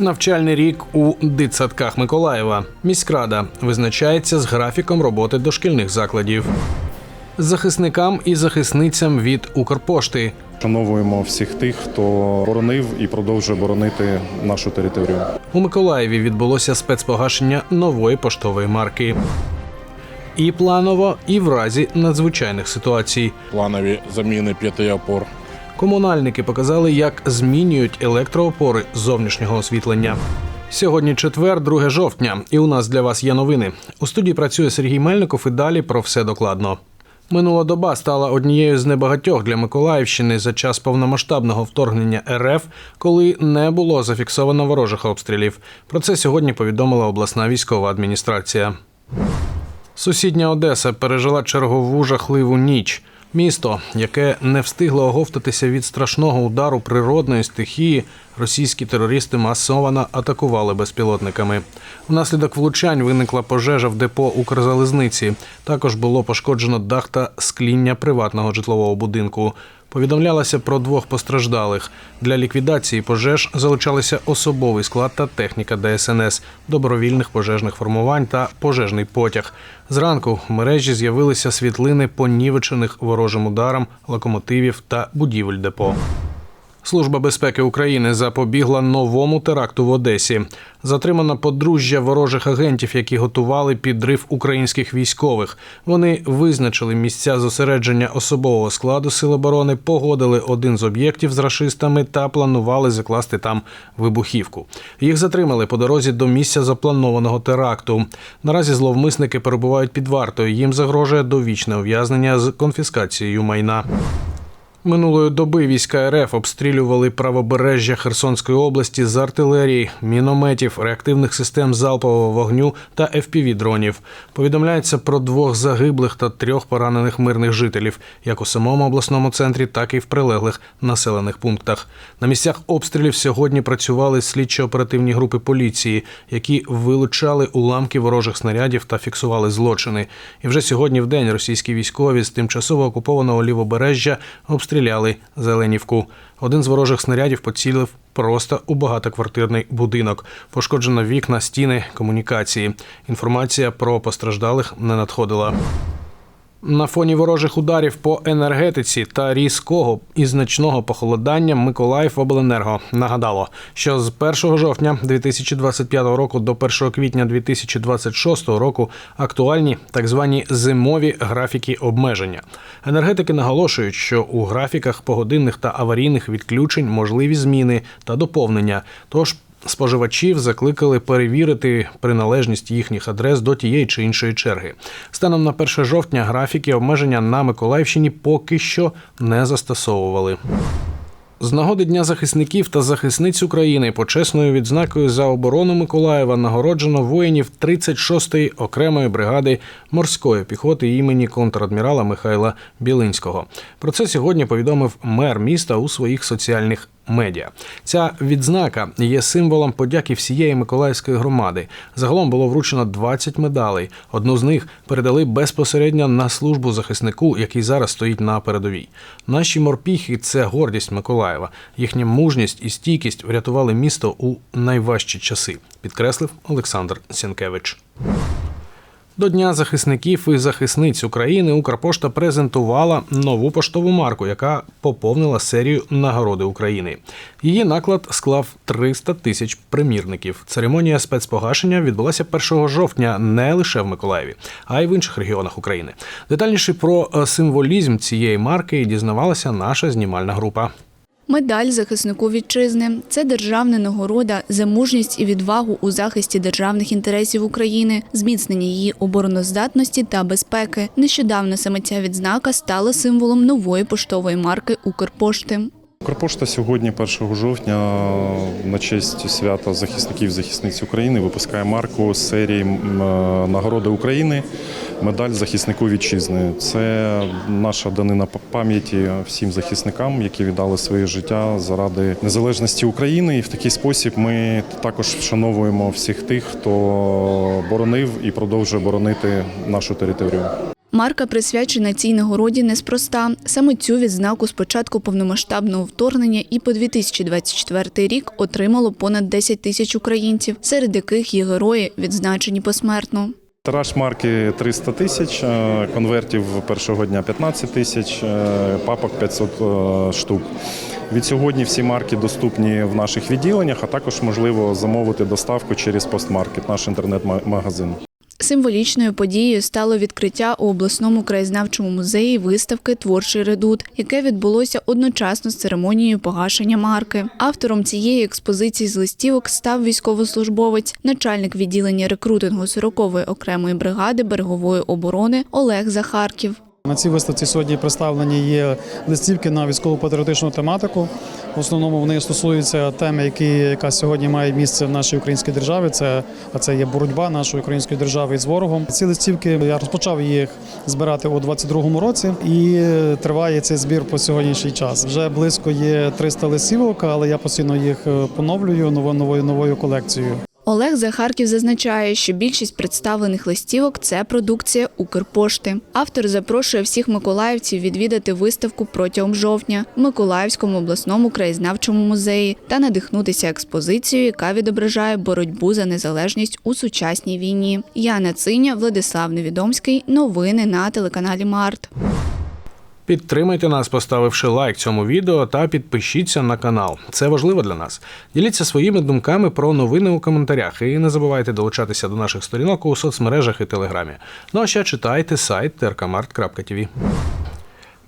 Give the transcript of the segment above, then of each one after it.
Навчальний рік у дитсадках Миколаєва. Міськрада визначається з графіком роботи дошкільних закладів. Захисникам і захисницям від Укрпошти. Шановуємо всіх тих, хто боронив і продовжує боронити нашу територію. У Миколаєві відбулося спецпогашення нової поштової марки. І планово, і в разі надзвичайних ситуацій. планові заміни п'яти опор. Комунальники показали, як змінюють електроопори зовнішнього освітлення. Сьогодні четвер, 2 жовтня, і у нас для вас є новини. У студії працює Сергій Мельников і далі про все докладно. Минула доба стала однією з небагатьох для Миколаївщини за час повномасштабного вторгнення РФ, коли не було зафіксовано ворожих обстрілів. Про це сьогодні повідомила обласна військова адміністрація. Сусідня Одеса пережила чергову жахливу ніч. Місто, яке не встигло оговтатися від страшного удару природної стихії, російські терористи масово атакували безпілотниками. Внаслідок влучань виникла пожежа в депо Укрзалізниці. Також було пошкоджено дах та скління приватного житлового будинку. Повідомлялося про двох постраждалих. Для ліквідації пожеж залучалися особовий склад та техніка ДСНС, добровільних пожежних формувань та пожежний потяг. Зранку в мережі з'явилися світлини понівечених ворожим ударом локомотивів та будівель депо. Служба безпеки України запобігла новому теракту в Одесі. Затримано подружжя ворожих агентів, які готували підрив українських військових. Вони визначили місця зосередження особового складу Сил оборони, погодили один з об'єктів з рашистами та планували закласти там вибухівку. Їх затримали по дорозі до місця запланованого теракту. Наразі зловмисники перебувають під вартою. Їм загрожує довічне ув'язнення з конфіскацією майна. Минулої доби війська РФ обстрілювали правобережжя Херсонської області з артилерії, мінометів, реактивних систем залпового вогню та fpv дронів. Повідомляється про двох загиблих та трьох поранених мирних жителів, як у самому обласному центрі, так і в прилеглих населених пунктах. На місцях обстрілів сьогодні працювали слідчо-оперативні групи поліції, які вилучали уламки ворожих снарядів та фіксували злочини. І вже сьогодні в день російські військові з тимчасово окупованого лівобережжя обстріляли Зеленівку. Один з ворожих снарядів поцілив просто у багатоквартирний будинок. Пошкоджено вікна, стіни, комунікації. Інформація про постраждалих не надходила. На фоні ворожих ударів по енергетиці та різкого і значного похолодання Миколаїв Обленерго нагадало, що з 1 жовтня 2025 року до 1 квітня 2026 року актуальні так звані зимові графіки обмеження. Енергетики наголошують, що у графіках погодинних та аварійних відключень можливі зміни та доповнення. Тож Споживачів закликали перевірити приналежність їхніх адрес до тієї чи іншої черги. Станом на 1 жовтня графіки обмеження на Миколаївщині поки що не застосовували. З нагоди Дня захисників та захисниць України почесною відзнакою за оборону Миколаєва нагороджено воїнів 36-ї окремої бригади морської піхоти імені контрадмірала Михайла Білинського. Про це сьогодні повідомив мер міста у своїх соціальних медіа. Ця відзнака є символом подяки всієї миколаївської громади. Загалом було вручено 20 медалей. Одну з них передали безпосередньо на службу захиснику, який зараз стоїть на передовій. Наші морпіхи це гордість Миколаєва. Їхня мужність і стійкість врятували місто у найважчі часи, підкреслив Олександр Сінкевич. До Дня захисників і захисниць України Укрпошта презентувала нову поштову марку, яка поповнила серію нагороди України. Її наклад склав 300 тисяч примірників. Церемонія спецпогашення відбулася 1 жовтня не лише в Миколаєві, а й в інших регіонах України. Детальніше про символізм цієї марки дізнавалася наша знімальна група. Медаль захиснику вітчизни це державна нагорода за мужність і відвагу у захисті державних інтересів України, зміцнення її обороноздатності та безпеки. Нещодавно саме ця відзнака стала символом нової поштової марки Укрпошти. Укрпошта сьогодні, 1 жовтня, на честь свята захисників захисниць України, випускає марку з серії е, нагороди України. Медаль захиснику вітчизни. Це наша данина пам'яті всім захисникам, які віддали своє життя заради незалежності України. І в такий спосіб ми також вшановуємо всіх тих, хто боронив і продовжує боронити нашу територію. Марка присвячена цій нагороді неспроста. Саме цю відзнаку з початку повномасштабного вторгнення і по 2024 рік отримало понад 10 тисяч українців, серед яких є герої, відзначені посмертно. Тираж марки 300 тисяч, е, конвертів першого дня 15 тисяч, е, папок 500 е, штук. Від сьогодні всі марки доступні в наших відділеннях, а також можливо замовити доставку через постмаркет, наш інтернет-магазин. Символічною подією стало відкриття у обласному краєзнавчому музеї виставки Творчий редут, яке відбулося одночасно з церемонією погашення марки. Автором цієї експозиції з листівок став військовослужбовець, начальник відділення рекрутингу 40-ї окремої бригади берегової оборони Олег Захарків. На цій виставці сьогодні представлені є листівки на військово-патріотичну тематику. В основному вони стосуються теми, які яка сьогодні має місце в нашій українській державі. Це а це є боротьба нашої української держави з ворогом. Ці листівки я розпочав їх збирати у 22-му році, і триває цей збір по сьогоднішній час. Вже близько є 300 листівок, але я постійно їх е, поновлюю новою новою новою колекцією. Олег Захарків зазначає, що більшість представлених листівок це продукція Укрпошти. Автор запрошує всіх миколаївців відвідати виставку протягом жовтня в Миколаївському обласному краєзнавчому музеї та надихнутися експозицією, яка відображає боротьбу за незалежність у сучасній війні. Яна Циня, Владислав Невідомський. Новини на телеканалі Март. Підтримайте нас, поставивши лайк цьому відео та підпишіться на канал. Це важливо для нас. Діліться своїми думками про новини у коментарях і не забувайте долучатися до наших сторінок у соцмережах і телеграмі. Ну а ще читайте сайт trkmart.tv.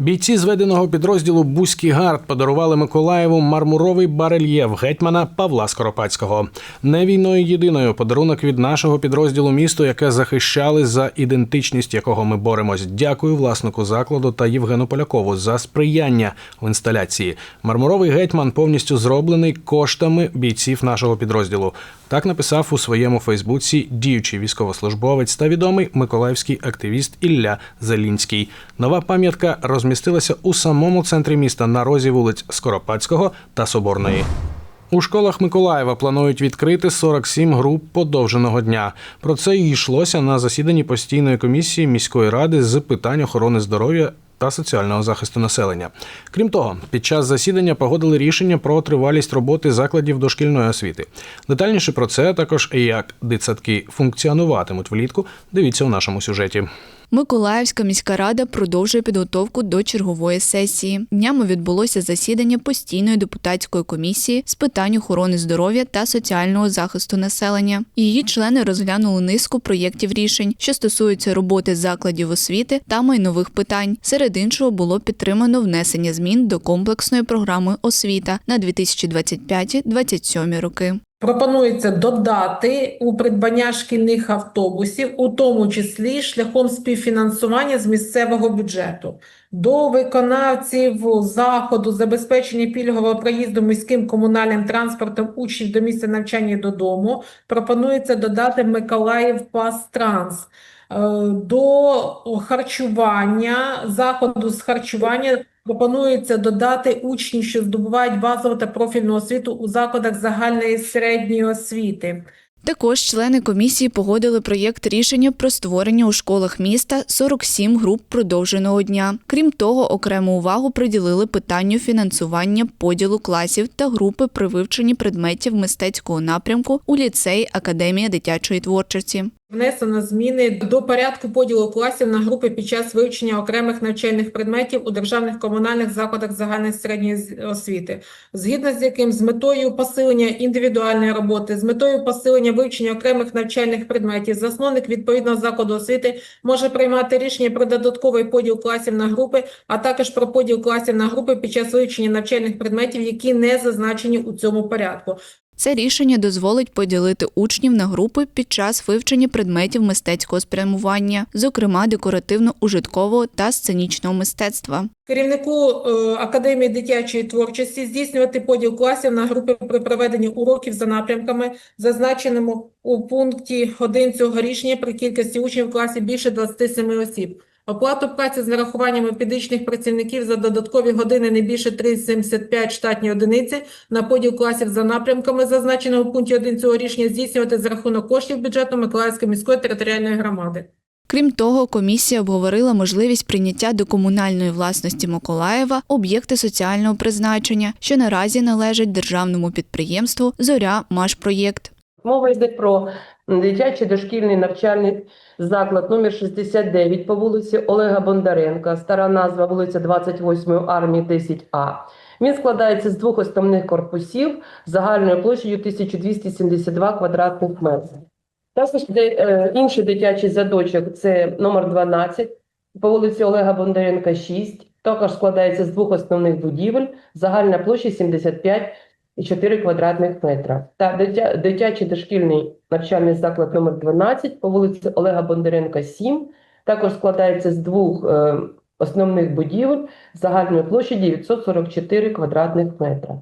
Бійці зведеного підрозділу Бузький гард подарували Миколаєву мармуровий барельєф гетьмана Павла Скоропадського. Не війною єдиною подарунок від нашого підрозділу місту, яке захищали за ідентичність, якого ми боремось. Дякую власнику закладу та Євгену Полякову за сприяння в інсталяції. Мармуровий гетьман повністю зроблений коштами бійців нашого підрозділу. Так написав у своєму Фейсбуці діючий військовослужбовець та відомий миколаївський активіст Ілля Зелінський. Нова пам'ятка розмістилася у самому центрі міста на розі вулиць Скоропадського та Соборної. У школах Миколаєва планують відкрити 47 груп подовженого дня. Про це й йшлося на засіданні постійної комісії міської ради з питань охорони здоров'я та соціального захисту населення. Крім того, під час засідання погодили рішення про тривалість роботи закладів дошкільної освіти. Детальніше про це також як дитсадки функціонуватимуть влітку. Дивіться у нашому сюжеті. Миколаївська міська рада продовжує підготовку до чергової сесії. Днями відбулося засідання постійної депутатської комісії з питань охорони здоров'я та соціального захисту населення. Її члени розглянули низку проєктів рішень, що стосуються роботи закладів освіти та майнових питань. Серед іншого було підтримано внесення змін до комплексної програми освіта на 2025-2027 роки. Пропонується додати у придбання шкільних автобусів, у тому числі шляхом співфінансування з місцевого бюджету. До виконавців заходу забезпечення пільгового проїзду міським комунальним транспортом учнів до місця навчання і додому пропонується додати Миколаїв Пас Транс. Е, До харчування, заходу з харчування пропонується додати учнів, що здобувають базову та профільну освіту у закладах загальної середньої освіти. Також члени комісії погодили проєкт рішення про створення у школах міста 47 груп продовженого дня. Крім того, окрему увагу приділили питанню фінансування поділу класів та групи при вивченні предметів мистецького напрямку у ліцеї Академія дитячої творчості. Внесено зміни до порядку поділу класів на групи під час вивчення окремих навчальних предметів у державних комунальних закладах загальної середньої освіти, згідно з яким з метою посилення індивідуальної роботи, з метою посилення вивчення окремих навчальних предметів, засновник відповідного закладу освіти може приймати рішення про додатковий поділ класів на групи, а також про поділ класів на групи під час вивчення навчальних предметів, які не зазначені у цьому порядку. Це рішення дозволить поділити учнів на групи під час вивчення предметів мистецького спрямування, зокрема декоративно-ужиткового та сценічного мистецтва. Керівнику е, Академії дитячої творчості здійснювати поділ класів на групи при проведенні уроків за напрямками, зазначеному у пункті 1 цього рішення при кількості учнів в класі більше 27 осіб. Оплату праці з нарахуванням епідичних працівників за додаткові години не більше 3,75 штатні одиниці на поділ класів за напрямками, зазначеного в пункті 1 цього рішення, здійснювати за рахунок коштів бюджету Миколаївської міської територіальної громади. Крім того, комісія обговорила можливість прийняття до комунальної власності Миколаєва об'єкти соціального призначення, що наразі належать державному підприємству Зоря Машпроєкт. Мова йде про дитячий дошкільний навчальний заклад номер 69 по вулиці Олега Бондаренка, стара назва вулиця 28 армії 10А. Він складається з двох основних корпусів загальною площею 1272 квадратних метри. Також е, інший дитячий садочок це номер 12 по вулиці Олега Бондаренка 6. Також складається з двох основних будівель, загальна площа 75 і 4 квадратних метра. Та дитя, дитячий дошкільний навчальний заклад номер 12 по вулиці Олега Бондаренка 7 також складається з двох е, основних будівель загальною площею 944 квадратних метра.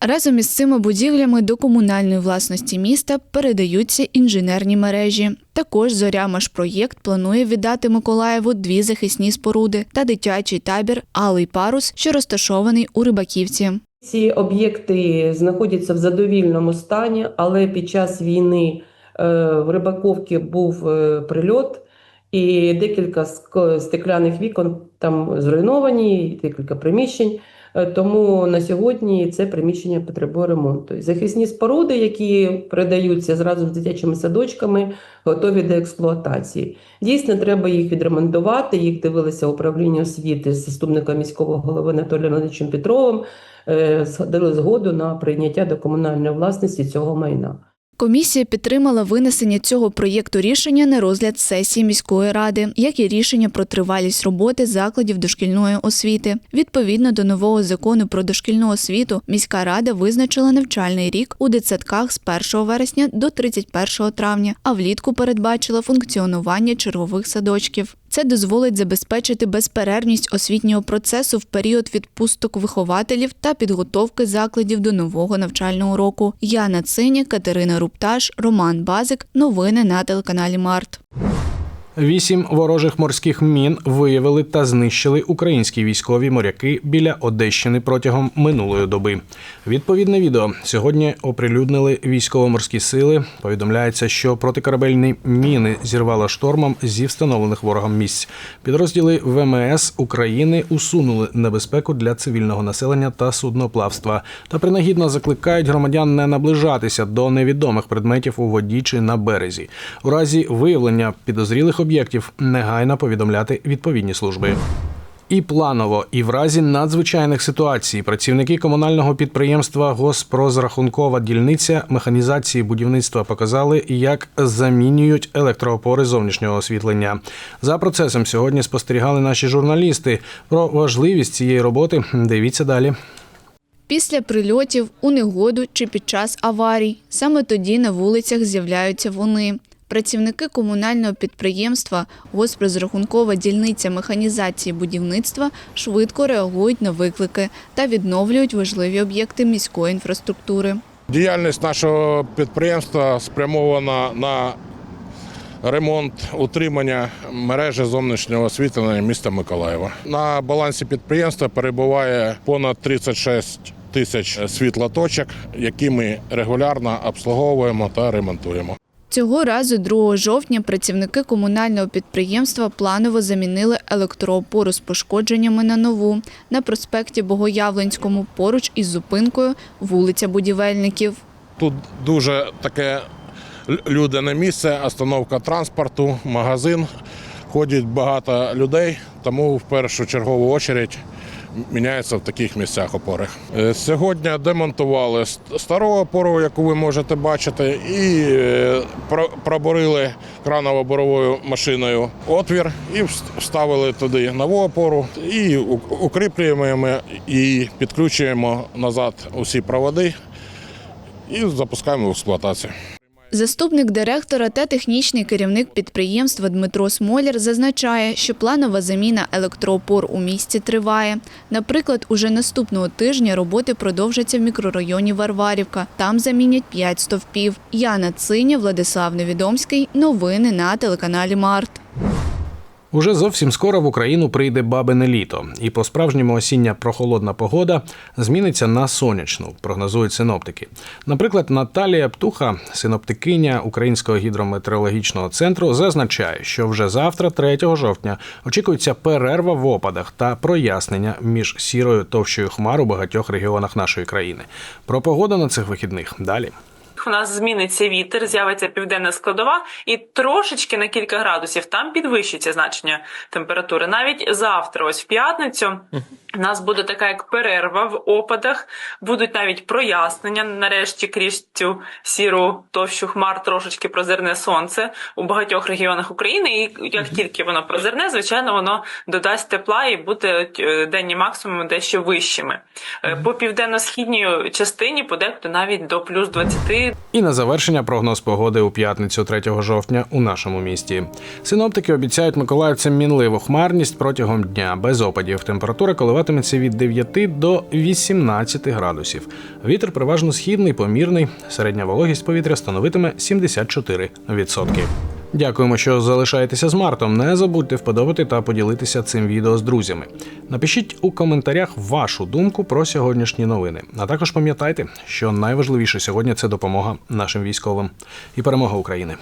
Разом із цими будівлями до комунальної власності міста передаються інженерні мережі. Також Зоря Машпроєкт планує віддати Миколаєву дві захисні споруди та дитячий табір Алий парус, що розташований у Рибаківці. Ці об'єкти знаходяться в задовільному стані, але під час війни е, в Рибаковці був е, прильот, і декілька стекляних вікон там зруйновані, декілька приміщень. Е, Тому на сьогодні це приміщення потребує ремонту. Захисні споруди, які передаються зразу з дитячими садочками, готові до експлуатації. Дійсно, треба їх відремонтувати. Їх дивилися управління освіти з заступником міського голови Анатолієм Леонидовичем Петровим. е, дали згоду на прийняття до комунальної власності цього майна. Комісія підтримала винесення цього проєкту рішення на розгляд сесії міської ради, як і рішення про тривалість роботи закладів дошкільної освіти. Відповідно до нового закону про дошкільну освіту, міська рада визначила навчальний рік у дитсадках з 1 вересня до 31 травня, а влітку передбачила функціонування чергових садочків. Це дозволить забезпечити безперервність освітнього процесу в період відпусток вихователів та підготовки закладів до нового навчального року. Яна Циня, Катерина Рупташ, Роман Базик. Новини на телеканалі Март. Вісім ворожих морських мін виявили та знищили українські військові моряки біля Одещини протягом минулої доби. Відповідне відео сьогодні оприлюднили військово-морські сили. Повідомляється, що протикорабельні міни зірвало штормом зі встановлених ворогом місць. Підрозділи ВМС України усунули небезпеку для цивільного населення та судноплавства та принагідно закликають громадян не наближатися до невідомих предметів у воді чи на березі. У разі виявлення підозрілих об'єктів негайно повідомляти відповідні служби. І планово, і в разі надзвичайних ситуацій працівники комунального підприємства Госпрозрахункова дільниця механізації будівництва показали, як замінюють електроопори зовнішнього освітлення. За процесом сьогодні спостерігали наші журналісти. Про важливість цієї роботи дивіться далі. Після прильотів, у негоду чи під час аварій саме тоді на вулицях з'являються вони. Працівники комунального підприємства Госпрозрахункова дільниця механізації будівництва швидко реагують на виклики та відновлюють важливі об'єкти міської інфраструктури. Діяльність нашого підприємства спрямована на ремонт утримання мережі зовнішнього освітлення міста Миколаєва. На балансі підприємства перебуває понад 36 тисяч світлоточок, які ми регулярно обслуговуємо та ремонтуємо. Цього разу, 2 жовтня, працівники комунального підприємства планово замінили електроопору з пошкодженнями на нову на проспекті Богоявленському поруч із зупинкою вулиця Будівельників. Тут дуже таке людяне місце, остановка транспорту, магазин. Ходять багато людей, тому в першу чергову очередь міняються в таких місцях опори. Е, Сьогодні демонтували ст- стару опору, яку ви можете бачити, і е, пробурили краново-боровою машиною отвір і вставили туди нову опору і укріплюємо і підключуємо назад усі проводи і запускаємо в експлуатацію. Заступник директора та технічний керівник підприємства Дмитро Смоляр зазначає, що планова заміна електроопор у місті триває. Наприклад, уже наступного тижня роботи продовжаться в мікрорайоні Варварівка. Там замінять 5 стовпів. Яна Циня, Владислав Невідомський. Новини на телеканалі Март. Уже зовсім скоро в Україну прийде бабине літо, і по справжньому осіння прохолодна погода зміниться на сонячну, прогнозують синоптики. Наприклад, Наталія Птуха, синоптикиня Українського гідрометеорологічного центру, зазначає, що вже завтра, 3 жовтня, очікується перерва в опадах та прояснення між сірою товщою хмар у багатьох регіонах нашої країни. Про погоду на цих вихідних далі. У нас зміниться вітер, з'явиться південна складова, і трошечки на кілька градусів там підвищиться значення температури. Навіть завтра, ось в п'ятницю, у нас буде така як перерва в опадах, будуть навіть прояснення. Нарешті крізь цю сіру товщу хмар трошечки прозирне сонце у багатьох регіонах України. І як тільки воно прозирне, звичайно, воно додасть тепла і буде е, денні максимуми дещо вищими. Е, По південно-східній частині подекуди навіть до плюс 20 І на завершення прогноз погоди у п'ятницю 3 жовтня у нашому місті. Синоптики обіцяють миколаївцям мінливу хмарність протягом дня без опадів. Температура коливатиметься від 9 до 18 градусів. Вітер переважно східний, помірний. Середня вологість повітря становитиме 74%. Дякуємо, що залишаєтеся з Мартом. Не забудьте вподобати та поділитися цим відео з друзями. Напишіть у коментарях вашу думку про сьогоднішні новини. А також пам'ятайте, що найважливіше сьогодні це допомога нашим військовим і перемога України.